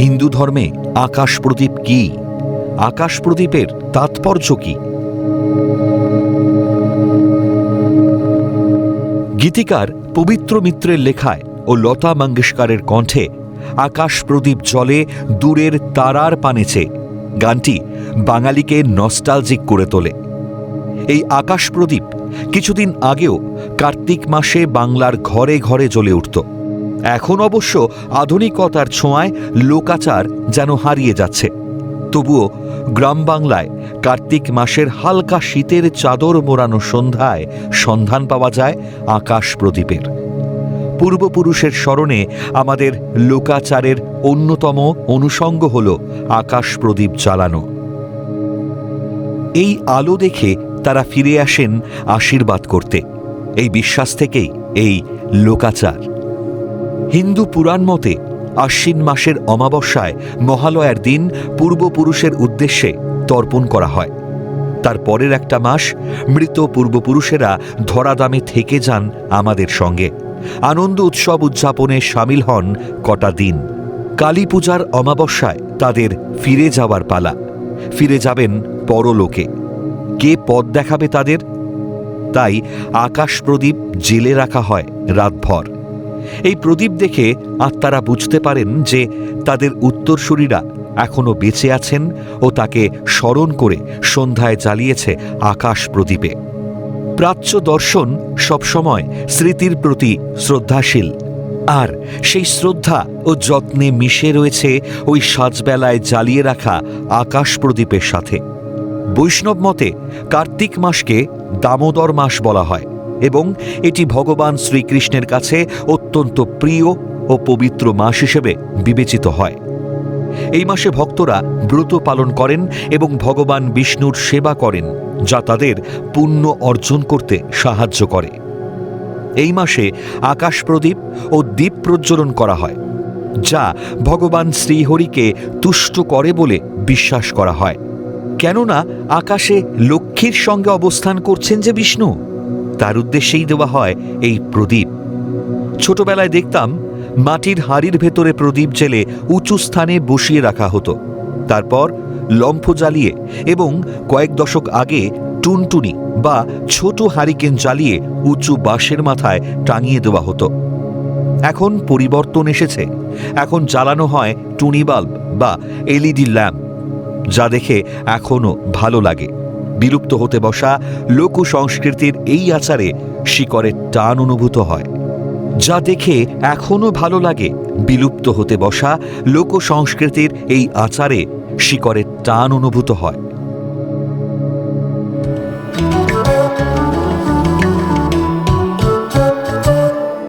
হিন্দু ধর্মে আকাশ প্রদীপ কি? আকাশ প্রদীপের তাৎপর্য কি? গীতিকার পবিত্র মিত্রের লেখায় ও লতা মঙ্গেশকরের কণ্ঠে আকাশ প্রদীপ জলে দূরের তারার পানেছে গানটি বাঙালিকে নস্টালজিক করে তোলে। এই আকাশ প্রদীপ কিছুদিন আগেও কার্তিক মাসে বাংলার ঘরে ঘরে জ্বলে উঠত। এখন অবশ্য আধুনিকতার ছোঁয়ায় লোকাচার যেন হারিয়ে যাচ্ছে। তবুও গ্রাম বাংলায় কার্তিক মাসের হালকা শীতের চাদর মোড়ানো সন্ধ্যায় সন্ধান পাওয়া যায় আকাশ প্রদীপের। পূর্বপুরুষের স্মরণে আমাদের লোকাচারের অন্যতম অনুষঙ্গ হল আকাশ প্রদীপ জ্বালানো। এই আলো দেখে তারা ফিরে আসেন আশীর্বাদ করতে। এই বিশ্বাস থেকেই এই লোকাচার। হিন্দু পুরাণ মতে, আশ্বিন মাসের অমাবস্যায় মহালয়ার দিন পূর্বপুরুষের উদ্দেশ্যে তর্পণ করা হয়। তার পরের একটা মাস মৃত পূর্বপুরুষেরা ধরাদামে থেকে যান আমাদের সঙ্গে। আনন্দ উৎসব উদযাপনে সামিল হন কটা দিন। কালী পূজার অমাবস্যায় তাদের ফিরে যাওয়ার পালা। ফিরে যাবেন পরলোকে। কে পথ দেখাবে তাদের? তাই আকাশ প্রদীপ জেলে রাখা হয় রাতভর। এই প্রদীপ দেখে আত্মারা বুঝতে পারেন যে তাদের উত্তরসূরিরা এখনও বেঁচে আছেন ও তাকে স্মরণ করে সন্ধ্যায় জ্বালিয়েছে আকাশ প্রদীপে। প্রাচ্য দর্শন সবসময় স্মৃতির প্রতি শ্রদ্ধাশীল। আর সেই শ্রদ্ধা ও যত্নে মিশে রয়েছে ওই সাজবেলায় জ্বালিয়ে রাখা আকাশ প্রদীপের সাথে। বৈষ্ণব মতে কার্তিক মাসকে দামোদর মাস বলা হয়। এবং এটি ভগবান শ্রীকৃষ্ণের কাছে অত্যন্ত প্রিয় ও পবিত্র মাস হিসেবে বিবেচিত হয়। এই মাসে ভক্তরা ব্রত পালন করেন এবং ভগবান বিষ্ণুর সেবা করেন, যা তাদের পুণ্য অর্জন করতে সাহায্য করে। এই মাসে আকাশ প্রদীপ ও দ্বীপ প্রজ্বলন করা হয়, যা ভগবান শ্রীহরিকে তুষ্ট করে বলে বিশ্বাস করা হয়। কেননা আকাশে লক্ষ্মীর সঙ্গে অবস্থান করছেন যে বিষ্ণু। তার উদ্দেশ্যেই দেওয়া হয় এই প্রদীপ। ছোটবেলায় দেখতাম, মাটির হাড়ির ভেতরে প্রদীপ জেলে উঁচু স্থানে বসিয়ে রাখা হতো। তারপর লম্ফ জ্বালিয়ে এবং কয়েক দশক আগে টুনটুনি বা ছোট হারিকেন জ্বালিয়ে উঁচু বাঁশের মাথায় টাঙিয়ে দেওয়া হতো। এখন পরিবর্তন এসেছে। এখন জ্বালানো হয় টুনি বাল্ব বা এলইডি ল্যাম্প, যা দেখে এখনও ভালো লাগে। বিলুপ্ত হতে বসা লোক সংস্কৃতির এই আচারে শিকরের টান অনুভূত হয়। যা দেখে এখনও ভালো লাগে বিলুপ্ত হতে বসা লোক সংস্কৃতির এই আচারে শিকরের টান অনুভূত হয়।